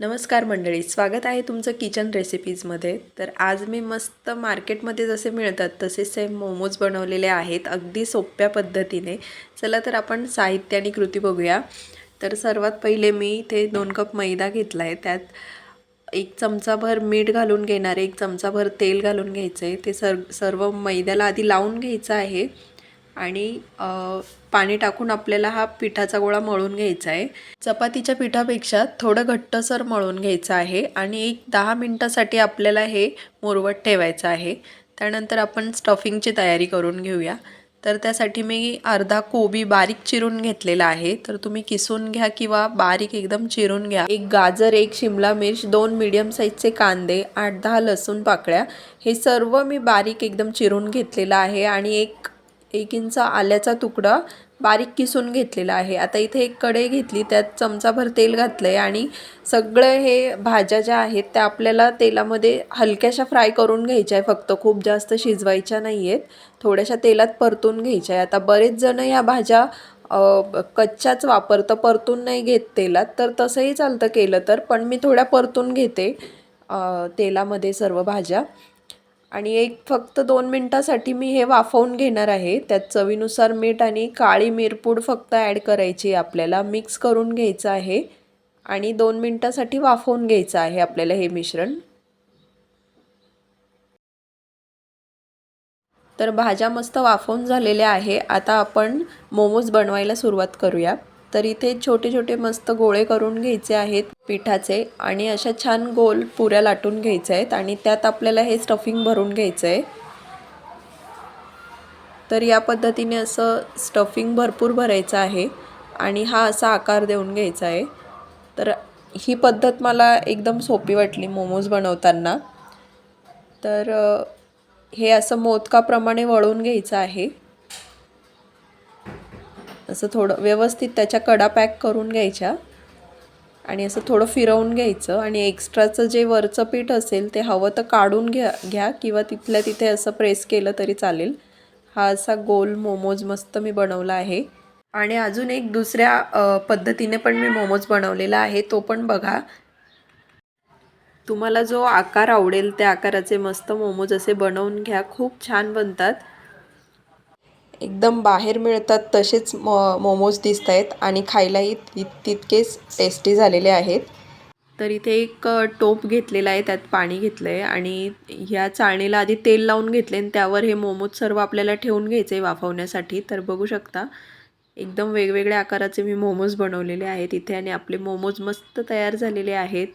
नमस्कार मंडळी स्वागत आहे तुमचं किचन रेसिपीजमध्ये. तर आज मी मस्त मार्केटमध्ये जसे मिळतात तसे सेम मोमोज बनवलेले आहेत अगदी सोप्या पद्धतीने. चला तर आपण साहित्य आणि कृती बघूया. तर सर्वात पहिले मी इथे दोन कप मैदा घेतला आहे त्यात एक चमचाभर मीठ घालून घेणार आहे एक चमचाभर तेल घालून घ्यायचं आहे ते सर सर्व मैद्याला आधी लावून घ्यायचं आहे. आणि पाणी टाकून आपल्याला हा पिठाचा गोळा मळून घ्यायचा आहे. चपातीच्या पिठापेक्षा थोडं घट्टसर मळून घ्यायचं आहे आणि एक दहा मिनटासाठी आपल्याला हे मुरवत ठेवायचं आहे. त्यानंतर आपण स्टफिंगची तयारी करून घेऊया. तर त्यासाठी मी अर्धा कोबी बारीक चिरून घेतलेला आहे. तर तुम्ही किसून घ्या किंवा बारीक एकदम चिरून घ्या. एक गाजर एक शिमला मिर्च दोन मीडियम साईजचे कांदे आठ दहा लसूण पाकळ्या. हे सर्व मी बारीक एकदम चिरून घेतलेलं आहे आणि एक एक इंच आल्याचा तुकडा बारीक किसून घेतलेला आहे. आता इथे एक कढई घेतली त्यात चमचाभर तेल घातलं आहे आणि सगळं हे भाज्या ज्या आहेत त्या आपल्याला तेलामध्ये हलक्याशा फ्राय करून घ्यायच्या आहे फक्त खूप जास्त शिजवायच्या नाही आहेत थोड्याशा तेलात परतून घ्यायच्या आहे आता बरेच जण या भाज्या कच्च्याच वापरतं परतून नाही घेत तेलात तर तसंही चालतं केलं तर पण मी थोड्या परतून घेते तेलामध्ये सर्व भाज्या. आणि एक फक्त दोन मिनटासाठी मी हे वाफवून घेणार आहे. त्यात चवीनुसार मीठ आणि काळी मिरपूड फक्त ॲड करायची आपल्याला. मिक्स करून घ्यायचं आहे. आणि दोन मिनटासाठी वाफवून घ्यायचं आहे आपल्याला हे मिश्रण. तर भाज्या मस्त वाफवून झालेल्या आहे. आता आपण मोमोज बनवायला सुरुवात करूया. तर इथे छोटे छोटे मस्त गोळे करून घ्यायचे आहेत पिठाचे आणि अशा छान गोल पुऱ्या लाटून घ्यायच्या आहेत आणि त्यात आपल्याला हे स्टफिंग भरून घ्यायचं आहे. तर या पद्धतीने असं स्टफिंग भरपूर भरायचं आहे आणि हा असा आकार देऊन घ्यायचा आहे. तर ही पद्धत मला एकदम सोपी वाटली मोमोज बनवताना. तर हे असं मोदकाप्रमाणे वळून घ्यायचं आहे. असं थोडं व्यवस्थित त्याच्या कडा पॅक करून घ्यायच्या आणि असं थोडं फिरवून घ्यायचं आणि एक्स्ट्राचं जे वरचं पीठ असेल ते हवं तर काढून घ्या घ्या किंवा तिथल्या तिथे असं प्रेस केलं तरी चालेल. हा असा गोल मोमोज मस्त मी बनवला आहे. आणि अजून एक दुसऱ्या पद्धतीने पण मी मोमोज बनवलेला आहे तो पण बघा. तुम्हाला जो आकार आवडेल त्या आकाराचे मस्त मोमोज असे बनवून घ्या खूप छान बनतात. एकदम बाहेर मिळतात तसेच मो मोमोज दिसत आहेत आणि खायलाही ति तितकेच टेस्टी झालेले आहेत. तर इथे एक टोप घेतलेला आहे त्यात पाणी घेतलं आहे आणि ह्या चाळणीला आधी तेल लावून घेतले आणि त्यावर हे मोमोज सर्व आपल्याला ठेवून घ्यायचे वाफवण्यासाठी. तर बघू शकता एकदम वेगवेगळ्या आकाराचे मी मोमोज बनवलेले आहेत इथे आणि आपले मोमोज मस्त तयार झालेले आहेत.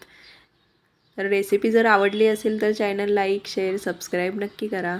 तर रेसिपी जर आवडली असेल तर चॅनल लाईक शेअर सबस्क्राईब नक्की करा.